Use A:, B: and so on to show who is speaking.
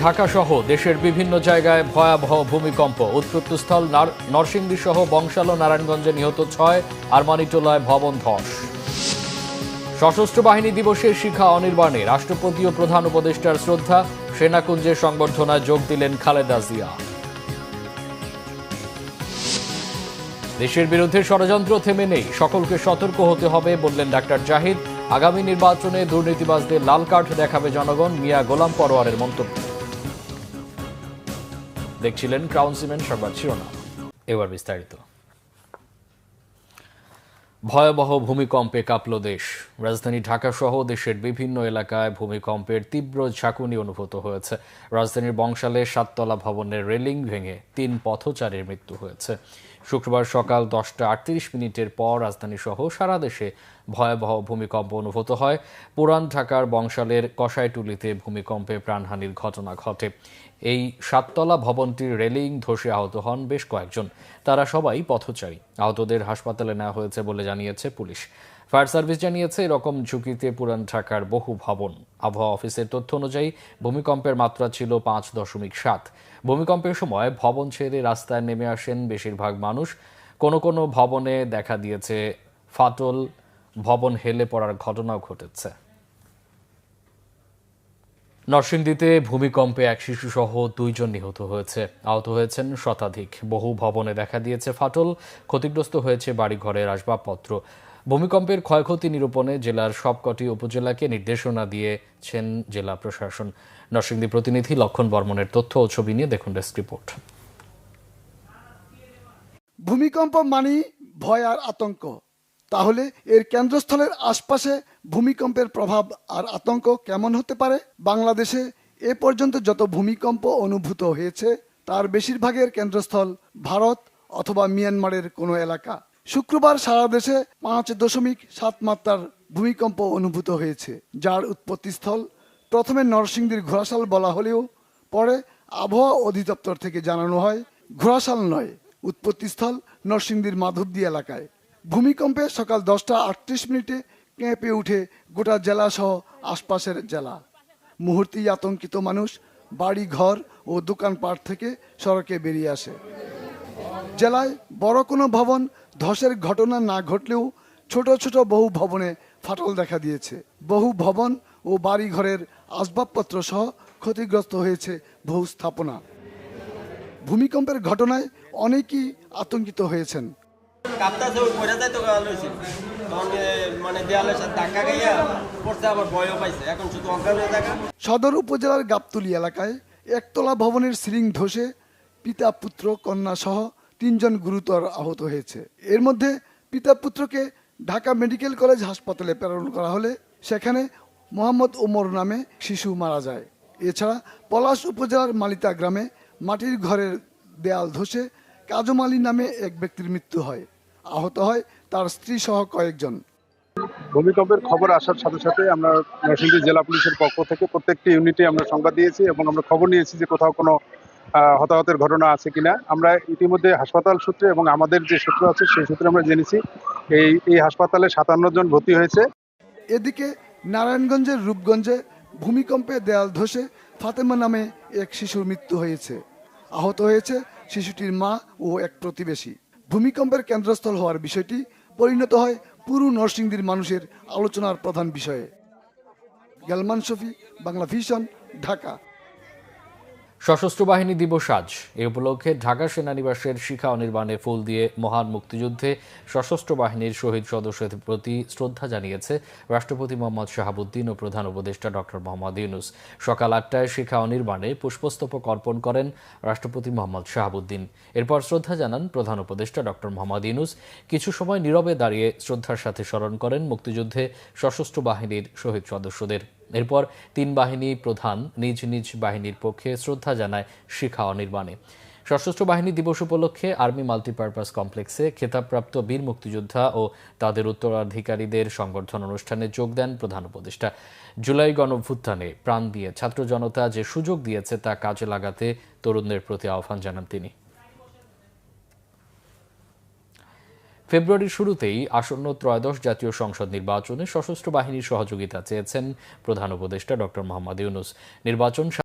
A: ঢাকা সহ দেশের বিভিন্ন জায়গায় ভয়াবহ ভূমিকম্প। উৎপত্তিস্থল নার- নরসিংদী সহ বংশাল নারায়ণগঞ্জে নিহত ছয় আরমানিটোলায় ভবন ধস। সশস্ত্র বাহিনী দিবসের শিখা অনির্বাণে রাষ্ট্রপতি ও প্রধান উপদেষ্টার শ্রদ্ধা, সেনাকুঞ্জের সংবর্ধনায় যোগ দিলেন খালেদা জিয়া। দেশের বিরুদ্ধে ষড়যন্ত্র থেমে নেই, সকলকে সতর্ক হতে হবে বললেন ডাক্তার জাহিদ। আগামী নির্বাচনে দুর্নীতিবাজদের লাল কার্ড দেখাবে জনগণ, মিয়া গোলাম পরোয়ারের মন্তব্য। দেখছিলেন ক্রাউন সিমেন্ট সংবাদ শিরোনাম। এবার বিস্তারিত। ভয়াবহ ভূমিকম্পে কাঁপল দেশ। রাজধানী ঢাকা সহ দেশের বিভিন্ন এলাকায় ভূমিকম্পের তীব্র ঝাঁকুনি অনুভূত হয়েছে। রাজধানীর বংশালে সাততলা ভবনের রেলিং ভেঙে তিন পথচারীর মৃত্যু হয়েছে। শুক্রবার সকাল দশটা আটত্রিশ মিনিটের পর রাজধানী সহ সারা দেশে ভয়াবহ ভূমিকম্প অনুভূত হয়। পুরান ঢাকার বংশালের কষাইটুলিতে ভূমিকম্পে প্রাণহানির ঘটনা ঘটে। এই সাততলা ভবনটির রেলিং ধসে আহত হন বেশ কয়েকজন। তারা সবাই পথচারী। আহতদের হাসপাতালে নেওয়া হয়েছে বলে জানিয়েছে পুলিশ। ফায়ার সার্ভিস জানিয়েছে, এরকম ঝুঁকিতে পুরান ঢাকার বহু ভবন। আবহাওয়া অফিসের তথ্য অনুযায়ী, ভূমিকম্পের মাত্রা ছিল পাঁচ দশমিক সাত। ভূমিকম্পের সময় ভবন ছেড়ে রাস্তায় নেমে আসেন বেশিরভাগ মানুষ। কোনো কোনো ভবনে দেখা দিয়েছে ফাটল, ভবন হেলে পড়ার ঘটনাও ঘটেছে। নরসিংদীতে ভূমিকম্পে এক শিশুসহ দুইজন নিহত হয়েছে। আহত হয়েছেন শতাধিক। বহু ভবনে দেখা দিয়েছে ফাটল, ক্ষতিগ্রস্ত হয়েছে বাড়িঘরের আসবাবপত্র। ভূমিকম্পের ক্ষয়ক্ষতি নিরূপণে জেলার সবকটি উপজেলাকে নির্দেশনা দিয়েছেন জেলা প্রশাসন। নরসিংদী প্রতিনিধি লক্ষণ বর্মনের তথ্য ও ছবি নিয়ে দেখুন ডেস্ক রিপোর্ট।
B: ভূমিকম্প মানেই ভয় আর আতঙ্ক। তাহলে এর কেন্দ্রস্থলের আশপাশে ভূমিকম্পের প্রভাব আর আতঙ্ক কেমন হতে পারে? বাংলাদেশে এ পর্যন্ত যত ভূমিকম্প অনুভূত হয়েছে, তার বেশিরভাগের কেন্দ্রস্থল ভারত অথবা মিয়ানমারের কোনো এলাকা। শুক্রবার সারা দেশে পাঁচ দশমিক সাত মাত্রার ভূমিকম্প অনুভূত হয়েছে, যার উৎপত্তিস্থল প্রথমে নরসিংদীর ঘোড়াশাল বলা হলেও পরে আবহাওয়া অধিদপ্তর থেকে জানানো হয়, ঘোড়াশাল নয়, উৎপত্তিস্থল নরসিংদীর মাধবদী এলাকায়। ভূমিকম্পে সকাল দশটা আটত্রিশ মিনিটে কেঁপে উঠে গোটা জেলা সহ আশপাশের জেলা। মুহূর্তেই আতঙ্কিত মানুষ বাড়ি ঘর ও দোকানপাট থেকে সড়কে বেরিয়ে আসে। জেলায় বড় কোনো ভবন ধসের ঘটনা না ঘটলেও ছোট ছোট বহু ভবনে ফাটল দেখা দিয়েছে। বহু ভবন ও বাড়ি ঘরের আসবাবপত্র সহ ক্ষতিগ্রস্ত হয়েছে বহু স্থাপনা। ভূমিকম্পের ঘটনায় অনেকেই আতঙ্কিত হয়েছেন।
C: কাপ্তাছে মানে দেয়ালের সাথে ধাক্কা খাইয়া পড়ছে আবার ভয়ও পাইছে। এখন শুধু অজ্ঞান হয়ে থাকা
B: সদর উপজেলার গাবতলী এলাকায় একতলা ভবনের সিলিং ধসে পিতা পুত্র কন্যা সহ তিনজন গুরুতর আহত হয়েছে। এর মধ্যে পিতা পুত্রকে ঢাকা মেডিকেল কলেজ হাসপাতালে প্রেরণ করা হলে সেখানে মোহাম্মদ ওমর নামে শিশু মারা যায়। এছাড়া পলাশ উপজেলার মালিতা গ্রামে মাটির ঘরের দেয়াল ধসে কাজম নামে এক ব্যক্তির মৃত্যু হয়। আহত হয় তার স্ত্রী সহ কয়েকজন।
D: ভূমিকম্পের খবর আসার সাথে সাথে আমরা নরসিংদী জেলা পুলিশের পক্ষ থেকে প্রত্যেকটি ইউনিটে আমরা সংবাদ দিয়েছি এবং আমরা খবর নিয়েছি যে কোথাও কোনো হতাহতের ঘটনা আছে কিনা, আমরা ইতিমধ্যে হাসপাতাল সূত্রে এবং আমাদের যে সূত্র আছে সেই সূত্রে আমরা জেনেছি, এই এই হাসপাতালে সাতান্ন জন ভর্তি হয়েছে।
B: এদিকে নারায়ণগঞ্জের রূপগঞ্জে ভূমিকম্পে দেয়াল ধসে ফাতেমা নামে এক শিশুর মৃত্যু হয়েছে। আহত হয়েছে শিশুটির মা ও এক প্রতিবেশী। ভূমিকম্পের কেন্দ্রস্থল হওয়ার বিষয়টি পরিণত হয় পুরো নরসিংদীর মানুষের আলোচনার প্রধান বিষয়ে। গেলমান শফি, বাংলা ভিশন, ঢাকা।
A: সশস্ত্র বাহিনী দিবস আজ। এ উপলক্ষে ঢাকা সেনানিবাসের শিখা অনির্বাণে ফুল দিয়ে মহান মুক্তিযুদ্ধে সশস্ত্র বাহিনীর শহীদ সদস্যদের প্রতি শ্রদ্ধা জানিয়েছে রাষ্ট্রপতি মোহাম্মদ শাহাবুদ্দিন ও প্রধান উপদেষ্টা ডক্টর মোহাম্মদ ইউনুস। সকাল আটটায় শিখা অনির্বাণে পুষ্পস্তবক অর্পণ করেন রাষ্ট্রপতি মোহাম্মদ শাহাবুদ্দিন। এরপর শ্রদ্ধা জানান প্রধান উপদেষ্টা ডক্টর মোহাম্মদ ইউনুস। কিছু সময় নীরবে দাঁড়িয়ে শ্রদ্ধার সাথে স্মরণ করেন মুক্তিযুদ্ধে সশস্ত্র বাহিনীর শহীদ সদস্যদের। এরপর তিন বাহিনী প্রধান নিজ নিজ বাহিনীর পক্ষে শ্রদ্ধা জানায় শিখা অনির্বাণে। সশস্ত্র বাহিনী দিবস উপলক্ষে আর্মি মাল্টিপারপাস কমপ্লেক্সে খেতাবপ্রাপ্ত বীর মুক্তিযোদ্ধা ও তাদের উত্তরাধিকারীদের সংবর্ধনা অনুষ্ঠানে যোগ দেন প্রধান উপদেষ্টা। জুলাই গণভ্যুত্থানে প্রাণ দিয়ে ছাত্র জনতা যে সুযোগ দিয়েছে তা কাজে লাগাতে তরুণদের প্রতি আহ্বান জানান তিনি। ফেব্রুয়ারির শুরুতেই আসন্ন ত্রয়োদশ জাতীয় সংসদ নির্বাচনে সশস্ত্র বাহিনীর সহযোগিতা চেয়েছেন প্রধান উপদেষ্টা ডক্টর মোহাম্মদ ইউনুস। নির্বাচন